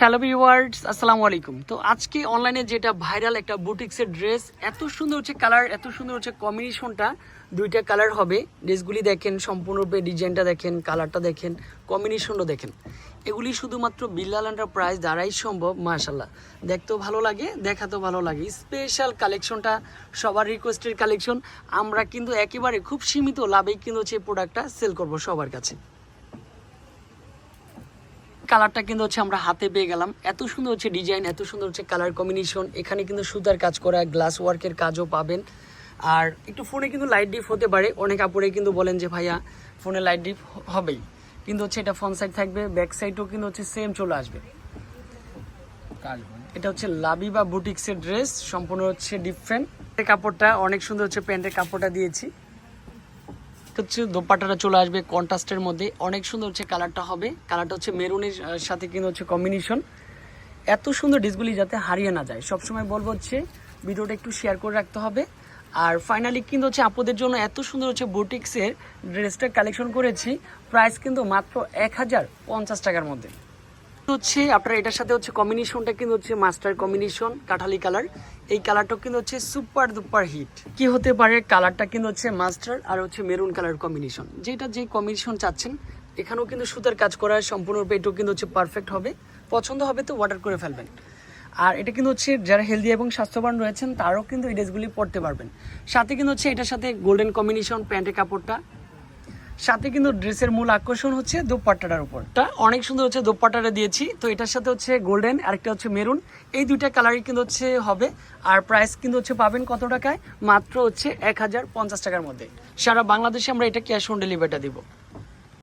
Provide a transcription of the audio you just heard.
Hello viewers আসসালামু আলাইকুম তো আজকে অনলাইনে যেটা ভাইরাল একটা বুটিক্সের ড্রেস এত সুন্দর হচ্ছে কালার এত সুন্দর হচ্ছে কম্বিনেশনটা দুইটা কালার হবে। ড্রেসগুলি দেখেন, সম্পূর্ণরূপে ডিজাইনটা দেখেন কালারটা দেখেন কম্বিনেশনটা দেখেন। এগুলি শুধুমাত্র বিল্লাল প্রাইস দ্বারাই সম্ভব মাশাল্লাহ দেখতেও ভালো লাগে, দেখাতেও ভালো লাগে। স্পেশাল কালেকশনটা সবার রিকোয়েস্টের কালেকশন আমরা কিন্তু একেবারে খুব সীমিত লাভেই কিন্তু হচ্ছে প্রোডাক্টটা সেল করব সবার কাছে। কালারটা কিন্তু হচ্ছে আমরা হাতে পেয়ে গেলাম। এত সুন্দর হচ্ছে ডিজাইন এত সুন্দর হচ্ছে কালার কম্বিনেশন। এখানে কিন্তু সুতার কাজ করা গ্লাস ওয়ার্কের কাজও পাবেন। আর একটু ফোনে কিন্তু লাইট ডিপ হতে পারে। অনেক আপুরে কিন্তু বলেন যে ভাইয়া ফোনে লাইট ডিপ হবেই। কিন্তু হচ্ছে এটা ফ্রন্ট সাইড থাকবে ব্যাক সাইডও কিন্তু হচ্ছে সেম চলে আসবে। এটা হচ্ছে লাবি বা বুটিক্সের ড্রেস সম্পূর্ণ হচ্ছে ডিফারেন্ট কাপড়টা অনেক সুন্দর হচ্ছে প্যান্টের কাপড়টা দিয়েছি। এটা হচ্ছে দোপাটাটা চলে আসবে কন্ট্রাস্টের মধ্যে। অনেক সুন্দর হচ্ছে কালারটা হবে। কালারটা হচ্ছে মেরুনের সাথে কিন্তু হচ্ছে কম্বিনেশন এত সুন্দর ডিসগুলি যাতে হারিয়ে না যায়। সবসময় বলব হচ্ছে, ভিডিওটা একটু শেয়ার করে রাখতে হবে। আর ফাইনালি কিন্তু হচ্ছে আপুদের জন্য এত সুন্দর হচ্ছে বুটিক্সের ড্রেসটা কালেকশন করেছি। প্রাইস কিন্তু মাত্র এক হাজার পঞ্চাশ টাকার মধ্যে। হচ্ছে, আপনার এটার সাথে হচ্ছে কম্বিনেশনটা কিন্তু হচ্ছে মাস্টার কম্বিনেশন কাঠালি কালার এই কালারটা কিন্তু হচ্ছে সুপার দুপার হিট কি হতে পারে কালারটা কিন্তু হচ্ছে মাস্টার আর হচ্ছে মেরুন কালার কম্বিনেশন যেটা যে কম্বিনেশন চাচ্ছেন, এখানেও কিন্তু সুতার কাজ করা সম্পূর্ণরূপে এটাও কিন্তু হচ্ছে পারফেক্ট হবে। পছন্দ হবে তো অর্ডার করে ফেলবেন। আর এটা কিন্তু হচ্ছে যারা হেলদি এবং স্বাস্থ্যবান রয়েছেন, তারাও কিন্তু এই ড্রেসগুলি পরতে পারবেন। সাথে কিন্তু হচ্ছে এটার সাথে গোল্ডেন কম্বিনেশন প্যান্টের কাপড়টা। সাথে কিন্তু ড্রেসের মূল আকর্ষণ হচ্ছে দোপাট্টাটার উপর। তা অনেক সুন্দর হচ্ছে দোপাট্টাটা দিয়েছি। তো এটার সাথে হচ্ছে গোল্ডেন, আরেকটা হচ্ছে মেরুন। এই দুইটা কালারই কিন্তু হচ্ছে হবে। আর প্রাইস কিন্তু হচ্ছে পাবেন কত টাকায়? মাত্র হচ্ছে এক হাজার পঞ্চাশ টাকার মধ্যে। সারা বাংলাদেশে আমরা এটা ক্যাশ অন ডেলিভারিটা দিব।